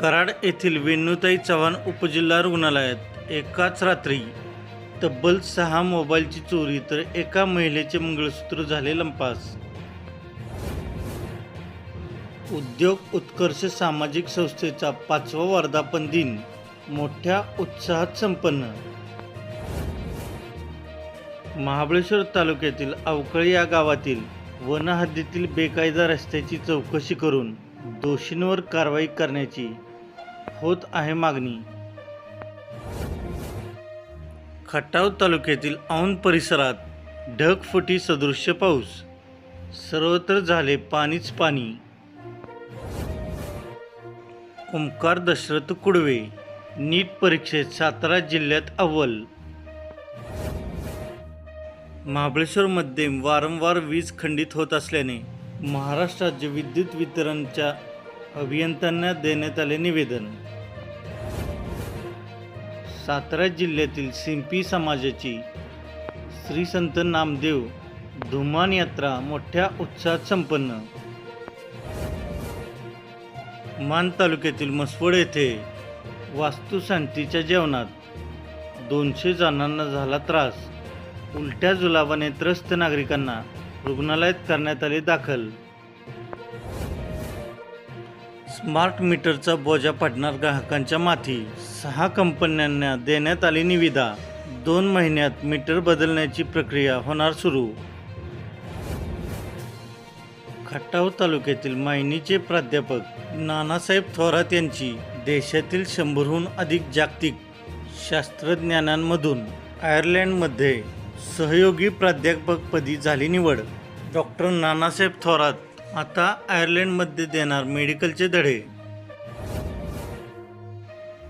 कराड येथील वेणुताई चव्हाण उपजिल्हा रुग्णालयात एकाच रात्री तब्बल सहा मोबाईलची चोरी तर एका महिलेचे मंगळसूत्र झाले लंपास. उद्योग उत्कर्ष सामाजिक संस्थेचा पाचवा वर्धापन दिन मोठ्या उत्साहात संपन्न. महाबळेश्वर तालुक्यातील अवकळी या गावातील वनहद्दीतील बेकायदा रस्त्याची चौकशी करून दोषींवर कारवाई करण्याची होत आहे मागणी. खटाव तालुक्यातील औंध परिसरात ढगफुटी सदृश्य पाऊस. सर्वत्र झाले पाणीच पाणी. ओंकार दशरथ कुडवे नीट परीक्षेत सातारा जिल्ह्यात अव्वल. महाबळेश्वरमध्ये वारंवार वीज खंडित होत असल्याने महाराष्ट्र राज्य विद्युत वितरणच्या अभियंत्यांना देण्यात आले निवेदन. सातारा जिल्ह्यातील सिंपी समाजाची श्री संत नामदेव धुमान यात्रा मोठ्या उत्साहात संपन्न. मान तालुक्यातील मसवड येथे वास्तुशांतीच्या जेवणात दोनशे जणांना झाला त्रास. उलट्या जुलाबाने त्रस्त नागरिकांना रुग्णालयात करण्यात आले दाखल. स्मार्ट मीटरचा बोजा पडणार ग्राहकांच्या माथी. सहा कंपन्यांना देण्यात आली निविदा. दोन महिन्यात मीटर बदलण्याची प्रक्रिया होणार सुरू. खटाव तालुक्यातील मायनीचे प्राध्यापक नानासाहेब थोरात यांची देशातील शंभरहून अधिक जागतिक शास्त्रज्ञानांमधून आयर्लंडमध्ये सहयोगी प्राध्यापकपदी झाली निवड. डॉक्टर नानासाहेब थोरात आता आयर्लंडमध्ये देणार मेडिकलचे धडे.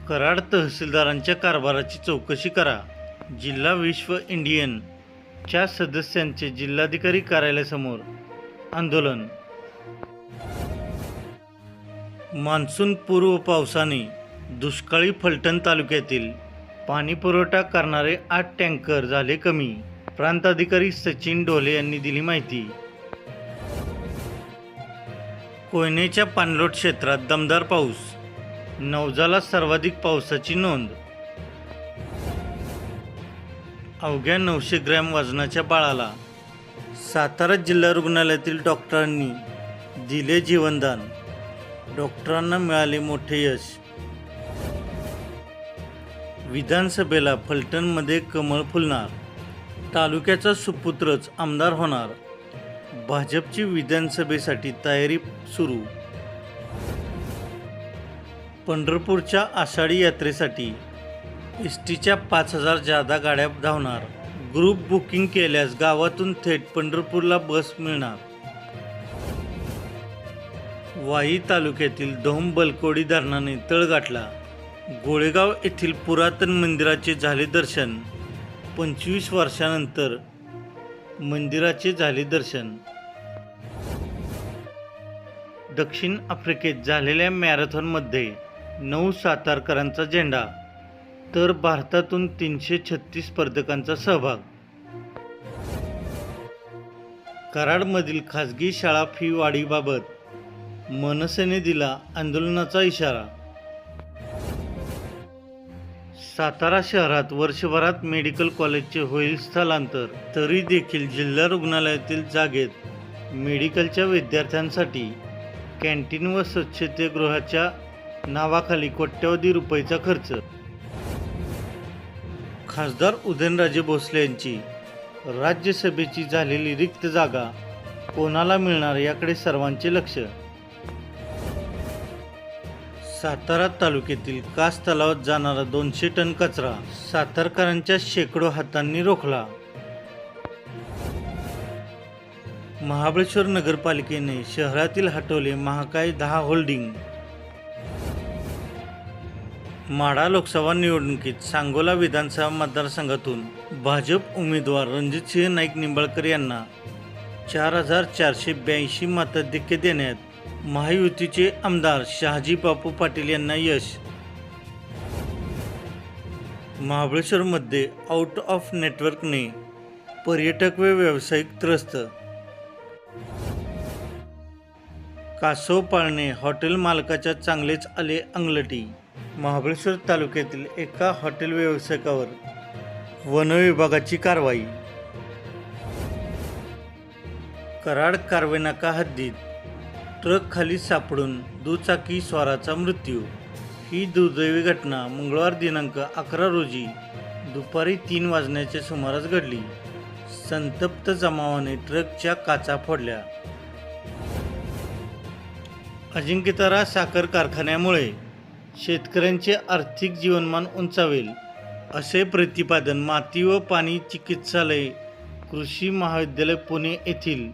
कराड तहसीलदारांच्या कारभाराची चौकशी करा. जिल्हा विश्व इंडियनच्या सदस्यांचे जिल्हाधिकारी कार्यालयासमोर आंदोलन. मान्सून पूर्व पावसाने दुष्काळी फलटण तालुक्यातील पाणी पुरवठा करणारे आठ टँकर झाले कमी. प्रांताधिकारी सचिन ढोले यांनी दिली माहिती. कोयनेच्या पाणलोट क्षेत्रात दमदार पाऊस. नवजाला सर्वाधिक पावसाची नोंद. अवघ्या नऊशे ग्रॅम वजनाच्या बाळाला सातारा जिल्हा रुग्णालयातील डॉक्टरांनी दिले जीवनदान. डॉक्टरांना मिळाले मोठे यश. विधानसभेला फलटणमध्ये कमळ फुलणार. तालुक्याचा सुपुत्रच आमदार होणार. भाजपची विधानसभेसाठी तयारी सुरू. पंढरपूरच्या आषाढी यात्रेसाठी एस टीच्या पाच हजार जादा गाड्या धावणार. ग्रुप बुकिंग केल्यास गावातून थेट पंढरपूरला बस मिळणार. वाई तालुक्यातील दोम बलकोडी धरणाने तळ गाठला. गोळेगाव येथील पुरातन मंदिराचे झाले दर्शन. पंचवीस वर्षानंतर मंदिराचे झाले दर्शन. दक्षिण आफ्रिकेत झालेल्या मॅरेथॉनमध्ये नऊ सातारकरांचा झेंडा तर भारतातून तीनशे छत्तीस स्पर्धकांचा सहभाग. कराडमधील खाजगी शाळा फी वाढीबाबत मनसेने दिला आंदोलनाचा इशारा. सातारा शहरात वर्षभरात मेडिकल कॉलेजचे होईल स्थलांतर तरी देखील जिल्हा रुग्णालयातील जागेत मेडिकलच्या विद्यार्थ्यांसाठी कॅन्टीन व स्वच्छतेगृहाच्या नावाखाली कोट्यवधी रुपयाचा खर्च. खासदार उदयनराजे भोसले यांची राज्यसभेची झालेली रिक्त जागा कोणाला मिळणार याकडे सर्वांचे लक्ष सातारा तालुक्यातील कास तलावात जाणारा दोनशे टन कचरा सातारकरांच्या शेकडो हातांनी रोखला. महाबळेश्वर नगरपालिकेने शहरातील हटवले महाकाय दहा होल्डिंग. माढा लोकसभा निवडणुकीत सांगोला विधानसभा मतदारसंघातून भाजप उमेदवार रणजितसिंह नाईक निंबाळकर यांना चार हजार चारशे ब्याऐंशी मताधिक्य देण्यात महायुतीचे आमदार शहाजी बापू पाटील यांना यश. महाबळेश्वरमध्ये आउट ऑफ नेटवर्कने पर्यटक व व्यावसायिक त्रस्त. कासव पाळणे हॉटेल मालकाच्या चांगलेच आले अंगलटी. महाबळेश्वर तालुक्यातील एका हॉटेल व्यावसायिकावर वनविभागाची कारवाई. कराड कारवेनाका हद्दीत. ट्रक खाली सापडून दुचाकी स्वाराचा मृत्यू. ही दुर्दैवी घटना मंगळवार दिनांक अकरा रोजी दुपारी तीन वाजण्याच्या सुमारास घडली. संतप्त जमावाने ट्रकच्या काचा फोडल्या. अजिंक्यतारा साखर कारखान्यामुळे शेतकऱ्यांचे आर्थिक जीवनमान उंचावेल असे प्रतिपादन माती व पाणी चिकित्सालय कृषी महाविद्यालय पुणे येथील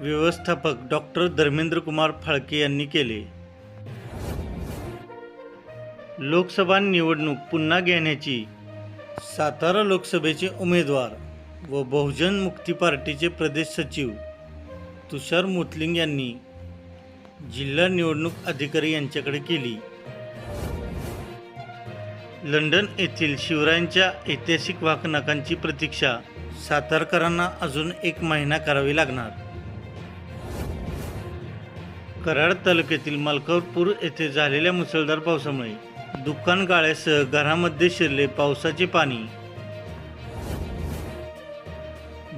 व्यवस्थापक डॉक्टर धर्मेंद्र कुमार फाळके यांनी केले. लोकसभा निवडणूक पुन्हा घेण्याची सातारा लोकसभेचे उमेदवार व बहुजन मुक्ती पार्टीचे प्रदेश सचिव तुषार मुतलिंग यांनी जिल्हा निवडणूक अधिकारी यांच्याकडे केली. लंडन येथील शिवरायांच्या ऐतिहासिक वाकनाकांची प्रतीक्षा सातारकरांना अजून एक महिना करावी लागणार. कराड तालुक्यातील मलकापूर येथे झालेल्या मुसळधार पावसामुळे दुकान गाळ्यासह घरामध्ये शिरले पावसाचे पाणी.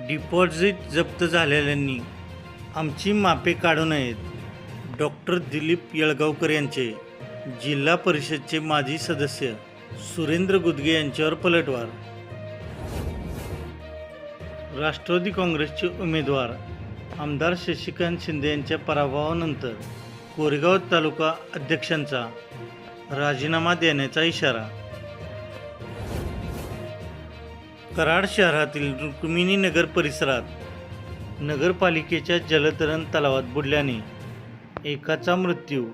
डिपॉझिट जप्त झालेल्यांनी आमची मापे काढू नयेत. डॉक्टर दिलीप येळगावकर यांचे जिल्हा परिषदचे माजी सदस्य सुरेंद्र गुदगे यांच्यावर पलटवार. राष्ट्रवादी काँग्रेसचे उमेदवार आमदार शशिकांत शिंदे यांच्या पराभवानंतर कोरेगाव तालुका अध्यक्षांचा राजीनामा देण्याचा इशारा. कराड शहरातील रुक्मिणी नगर परिसरात नगरपालिकेच्या जलतरण तलावात बुडल्याने एकाचा मृत्यू